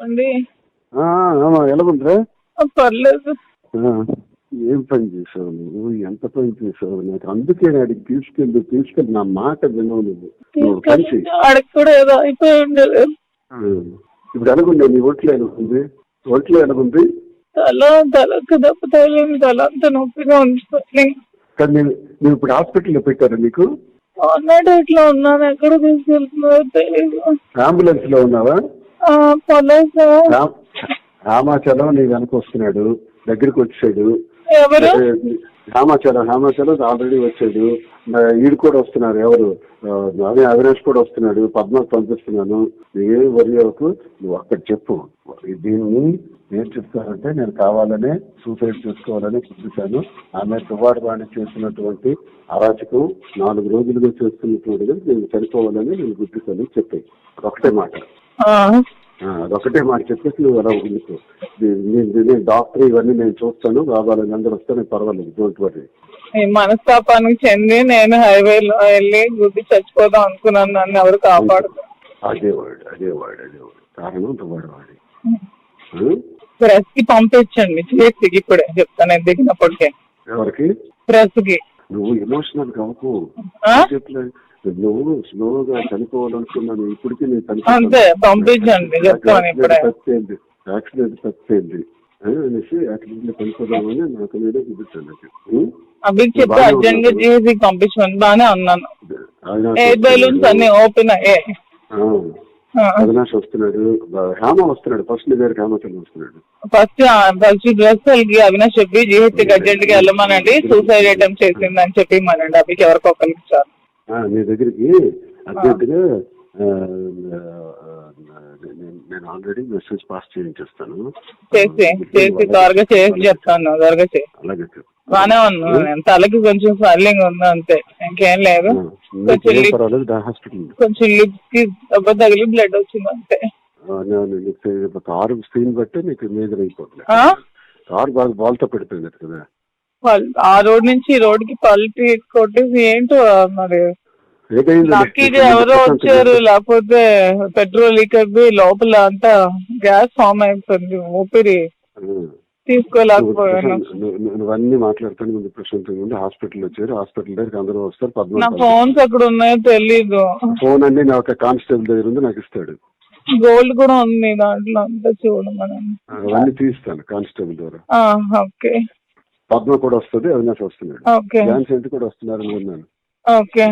అండి ఆమా, ఎలా ఉందిరా పర్లేదు. ఏం పని చేసావు నువ్వు? ఎంత పని చేసావు నాకు? అందుకే అడిగి తీసుకెళ్ళి తీసుకెళ్ళి. నా మాట వినవు నువ్వు. నువ్వు ఆ, ఇప్పుడు ఎలాగుంది? నీ ఒంట్లో ఎలాగుంది? ఒంట్లో ఎలాగుంది? తల తలకు దెబ్బ తగిలింది. తల అంత నొప్పిగా కానీ నేను నేను ఇప్పుడు హాస్పిటల్లో పెట్టారా నీకు? అన్నట్టు ఇట్లా ఉన్నాను. ఎక్కడ తీసుకెళ్తున్నారో తెలియదు అంబులెన్స్లో ఉన్నావా? రామాచలం నీ వెనక వస్తున్నాడు. దగ్గరికి వచ్చాడు. రామాచలం రామాచలం ఆల్రెడీ వచ్చాడు. ఈడు కూడా వస్తున్నారు. ఎవరు? అదే అవినాష్ కూడా వస్తున్నాడు. పద్మకు పంపిస్తున్నాను. ఏ వరియకు నువ్వు అక్కడ చెప్పు. దీన్ని ఏం చెప్తానంటే నేను కావాలనే సూసైడ్ చేసుకోవాలని చూపించాను ఆమె తువాడు వాణి చేసినటువంటి అరాచకం నాలుగు రోజులుగా చేస్తున్నటువంటి నేను చనిపోవాలని నేను గుర్తిస్తాను చెప్పాయి ఒకటే మాట. అదొకటే మాట చెప్పేసి నువ్వు నీ- నీ- నేను డాక్టర్ ఇవన్నీ నేను చూస్తాను కావాలని అందరూ వస్తే నేను పర్వాలేదు డోంట్ వరీ మనస్తాపానికి చెంది నేను హైవేలో వెళ్ళి గుద్ది చచ్చిపోదాం అనుకున్నాను నన్ను ఎవరు కాపాడు అదే వాడు అదే వాడు అదే వాడు. కారణం వాడు వాడి. ప్రెస్కి పంపించండి చేతికి ఇప్పుడే చెప్తాను దిగినప్పటికే. ఎవరికి? ప్రెస్కి నువ్వు ఎమోషనల్? చెప్పలే నువ్వు స్లోగా చనిపోవాలనుకున్నాను. ఇప్పటికీ నేను. తప్పేంది. యాక్సిడెంట్ తప్పేంది. అనేసి యాక్సిడెంట్ చనిపోదామని నాకు నేనే చూపించాను అభికి చెప్పి అర్జెంట్గా జీసీ పంపించమని బాగానే అన్నాను. ఎయిర్ బెలూన్స్ అన్ని ఓపెన్ అయ్యాయి. అవినాష్ వస్తున్నాడు. హేమ వస్తున్నాడు. ఫస్ట్ నీ దగ్గర హేమచంద్ర వస్తున్నాడు. ఫస్ట్ ఫస్ట్ డ్రెస్ వాళ్ళకి అవినాష్ చెప్పి జీహెచ్కి అర్జెంట్గా వెళ్ళమనండి. సూసైడ్ అటెంప్ట్ చేసిందని చెప్పి మనండి అభికి ఎవరికి ఒకరికి నీ దగ్గరికి అర్జెంటుగా ఆ, ఆ, నేను- ఆల్రెడీ మెసేజ్ పాస్ చేయించేస్తాను. చేసి చేసి త్వరగా చేసి చెప్తాను త్వరగా చేసి అలాగే. బాగానే ఉన్నాను. నేను తలకి కొంచెం స్వెల్లింగ్ ఉంది అంతే. ఇంకేం లేదు. కొంచెం లిప్కి. తగిలి బ్లడ్ వచ్చింది అంతే. కారు స్క్రీన్ బట్టి నీకు మేజర్ అయిపోతుంది ఆ? కారు బాగా బాల్తో పెడిపోయింది కదా. ఆ రోడ్ నుంచి ఈ రోడ్కి పల్టీ కొట్టేసి ఏంటో మరి లక్కీగా ఎవరో వచ్చారు లేకపోతే పెట్రోల్ లీక్ అయిపోయి లోపల అంతా గ్యాస్ ఫామ్ అయిపోయింది ఊపిరి. తీసుకోలేకపోయాను. నువ్వు అన్ని మాట్లాడుతాను ముందు ప్రశాంతంగా ఉండి. హాస్పిటల్ వచ్చారు. హాస్పిటల్ దగ్గరికి అందరూ వస్తారు. నా ఫోన్స్ ఎక్కడ ఉన్నాయో తెలీదు. ఫోన్ అన్ని నా ఒక కానిస్టేబుల్ దగ్గర ఉంది నాకు ఇస్తాడు. గోల్డ్ కూడా ఉంది దాంట్లో అంతా చూడమని అవన్నీ తీస్తాను కానిస్టేబుల్ ద్వారా. ఓకే. పద్మ కూడా వస్తుంది అవినాష్ వస్తున్నాడు. ఓకే. ఏంటి కూడా వస్తున్నారు అని విన్నాను. ఓకే.